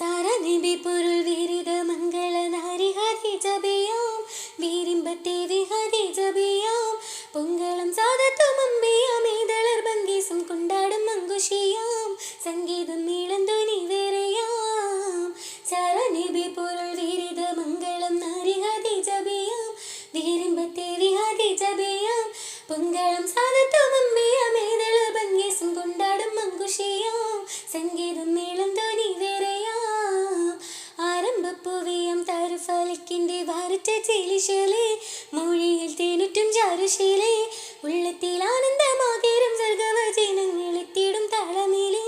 சாரதிபி பொருள் வீரித மங்கள நாரி ஹதி ஜபியாம். வீரிம்ப தேவி ஹதி ஜபியாம். பொங்கலம் சாதத்தும் அம்பியாம் இதழர் பங்கேசம் கொண்டாடும் அங்குஷியாம் சங்கீதம் இழந்து நீ வேறே ചേലിശലേ മൊഴിയിൽ തേനുറ്റും ചാരുശീലേ ഉള്ളത്തിൽ ആനന്ദമാകേറും സർഗവചനങ്ങളെത്തിയിടും തളനിലേ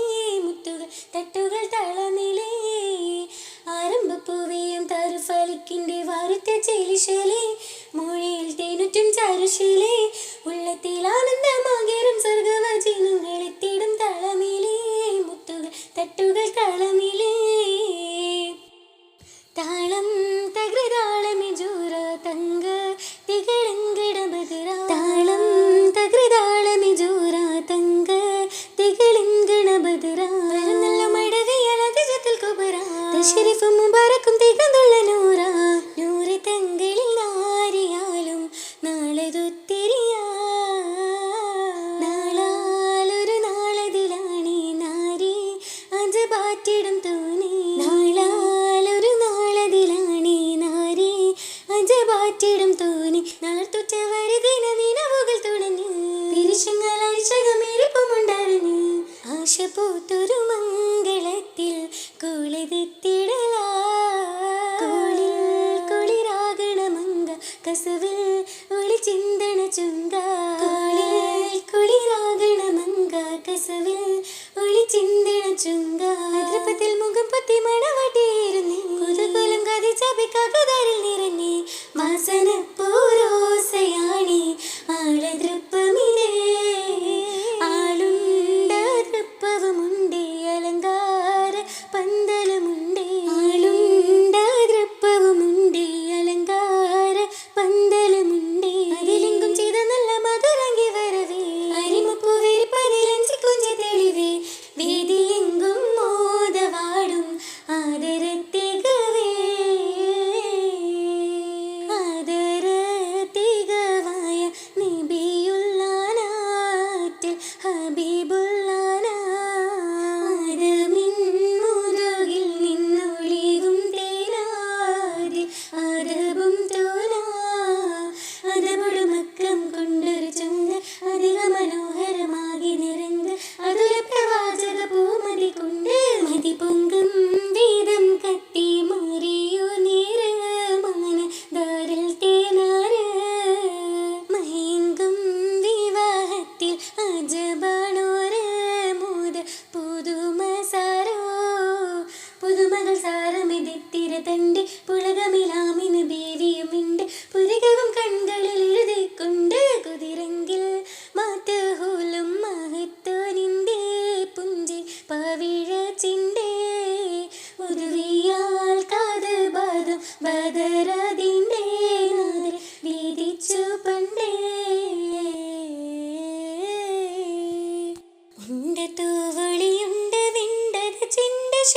മുത്തുകൾ തട്ടുകൾ തളനിലേ. ആരംഭപ്പൂവേയും താരുഫലിക്കിന്റെ വാറുറ്റ ചെലിശലേ മൊഴിയിൽ തേനുറ്റും ചാരുശീലേ ഉള്ളത്തിൽ ആനന്ദമാകേറും കുളിതിത്തിടലാ കുളിൽ കുളിരാകണമങ്ക കസവിൽ ഒളി ചിന്തണ ചുങ്ക കുളിരാകണമങ്ക കസവിൽ ഒളി ചിന്തണ ചുങ്ക മുഖം പൊത്തി മണവട്ടിയിരുന്നേ കുതുകുലം കതി ചപിക്കാകതാരിൽ നിറഞ്ഞേ വാസന പൂരോസയാണി ആളതൃപ്പമിതേ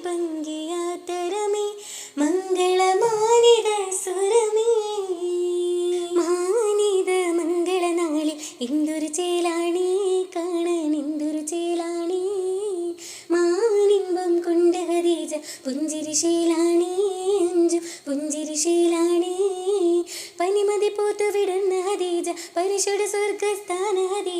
മറ്റുമി പങ്കിയാത്തരമേ മംഗളമാനിത സ്വരമേ. മാനിത മംഗളനാളിൽ എന്തൊരു ചേലാണി കാണാൻ എന്തൊരു ചേലാണി. മാനിമ്പം കൊണ്ട ഹരീജ പുഞ്ചിരി ശീലാണി അഞ്ചു പുഞ്ചിരിശീലാണി പനിമതി പോത്തു വിടുന്ന പരിശുദ്ധ സ്വർഗസ്ഥാന ഹദീജ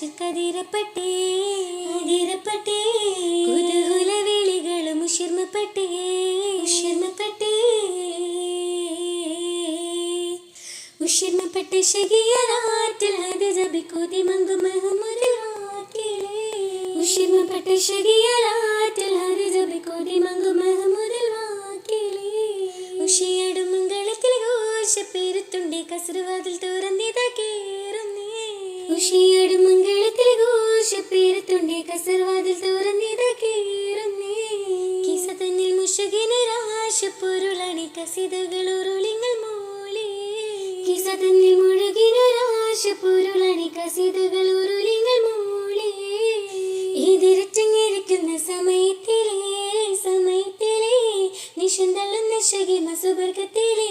കതിരപ്പട്ടേ വിളികളും മംഗളത്തിൽ ഘോഷപ്പേരുത്തുണ്ടേ കസറുവാതിൽ തുറന്നിത കേറുന്നേ ഉഷിയടും മംഗളത്തിൽ ഘോഷപ്പേരുത്തുണ്ടേ കസർവാതിൽ കേറുന്നേ. കിസ കസിതകൾ ഉരുളിങ്ങൾ മൂളി കിസ തന്നിൽ പൊരുളണി കസിതകൾ ഉരുളിങ്ങൾ മൂളി ഇതിരറ്റങ്ങിരിക്കുന്ന സമയത്തിലേ സമയത്തിലേ. നിഷം ശകിമ സുബർഗത്തിലേ